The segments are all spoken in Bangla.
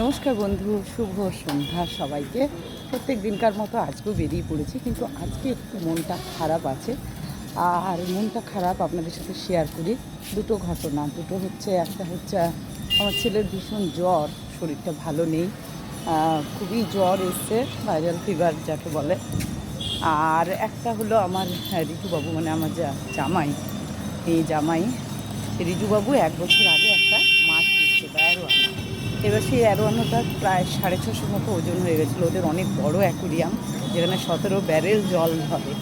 নমস্কার বন্ধু শুভ সন্ধ্যা সবাইকে। প্রত্যেক দিনকার মতো আজকেও বেরিয়ে পড়েছি কিন্তু আজকে একটু মনটা খারাপ আছে। আর মনটা খারাপ আপনাদের সাথে শেয়ার করি। দুটো ঘটনা দুটো হচ্ছে একটা হচ্ছে আমার ছেলের ভীষণ জ্বর শরীরটা ভালো নেই। খুবই জ্বর এসছে ভাইরাল ফিভার যাকে বলে। আর একটা হলো আমার হ্যাঁ, ঋতুবাবু মানে আমার যা জামাই এই জামাই রিজুবাবু এক বছর আগে একটা মাছ দিচ্ছে বা অ্যারোয়ানা এবার সেই অ্যারোয়ানোটা প্রায় সাড়ে ছশো মতো ওজন হয়ে গেছিল। ওদের অনেক বড় অ্যাকুরিয়াম, যেখানে সতেরো ব্যারেল জল হবে।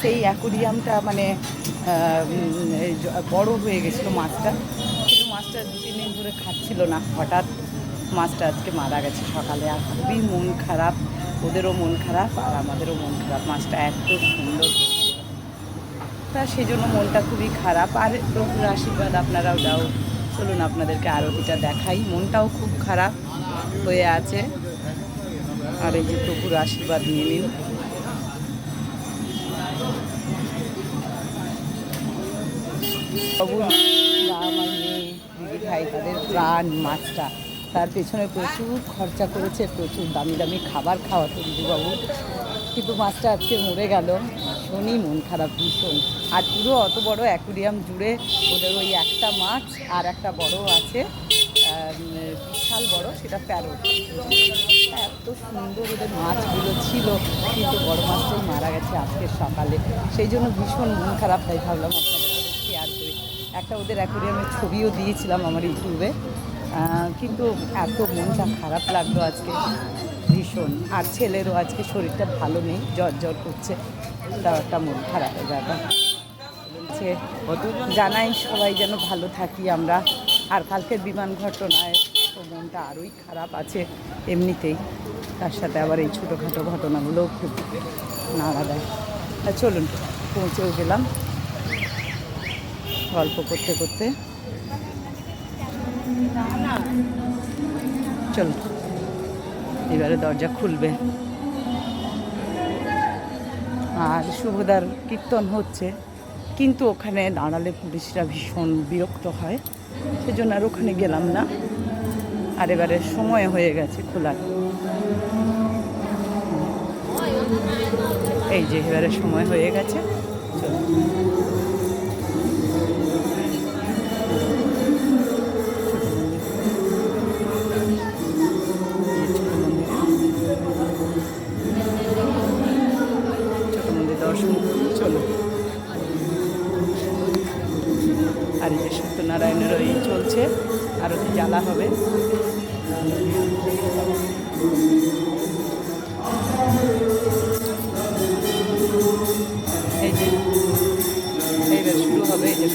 সেই অ্যাকুরিয়ামটা মানে বড় হয়ে গেছিল মাছটা। কিন্তু মাছটা দু তিন দিন ধরে খাচ্ছিল না। হঠাৎ মাছটা আজকে মারা গেছে সকালে। আর খুবই মন খারাপ। ওদেরও মন খারাপ আর আমাদেরও মন খারাপ। মাছটা এত সুন্দর তা সেই জন্য মনটা খুবই খারাপ। আর প্রভুর আশীর্বাদ আপনারাও দাও। চলুন আপনাদেরকে আরতিটা দেখাই। মনটাও খুব খারাপ হয়ে আছে। আর এই যে প্রভুর আশীর্বাদ নিয়ে নিন। তাদের প্রাণ, মাছটা। তার পেছনে প্রচুর খরচা করেছে, প্রচুর দামি দামি খাবার খাওয়াতো দিদিবাবু। কিন্তু মাছটা আজকে মরে গেল। ভীষণই মন খারাপ, ভীষণ। আর পুরো অত বড় অ্যাকুরিয়াম জুড়ে ওদের ওই একটা মাছ আর একটা বড় আছে বিশাল বড়, সেটা প্যারোট এত সুন্দর ওদের মাছগুলো ছিল, কিন্তু বড় মাছটাই মারা গেছে আজকে সকালে। সেই জন্য ভীষণ মন খারাপ, তাই ভাবলাম আপনাদের সাথে শেয়ার করি। একটা ওদের অ্যাকুরিয়ামের ছবিও দিয়েছিলাম আমার ইউটিউবে। কিন্তু এত মনটা খারাপ লাগল আজকে। ভীষণ। আর ছেলেরও আজকে শরীরটা ভালো নেই, জ্বর জ্বর করছে। তাও একটা মন খারাপ খারাপের ব্যাপার বলছে, জানাই সবাই যেন ভালো থাকি আমরা। আর কালকের বিমান ঘটনায় তো মনটা আরোই খারাপ আছে এমনিতেই। তার সাথে আবার এই ছোটোখাটো ঘটনাগুলোও খুব নাড়া দেয় চলুন, পৌঁছেও গেলাম। গল্প করতে করতে। চলুন। এবারে দরজা খুলবে। আর শুভদার কীর্তন হচ্ছে, কিন্তু ওখানে দাঁড়ালে পুলিশরা ভীষণ বিরক্ত হয়, সেজন্য আর ওখানে গেলাম না। আর এবারে সময় হয়ে গেছে খোলার। এই যে এবারে সময় হয়ে গেছে, চলুন। মন্দির চলো আর এই যে সত্যনারায়ণের ওই চলছে, আরতি জ্বালা হবে। এই যে, এইবার শুরু হবে এই যে।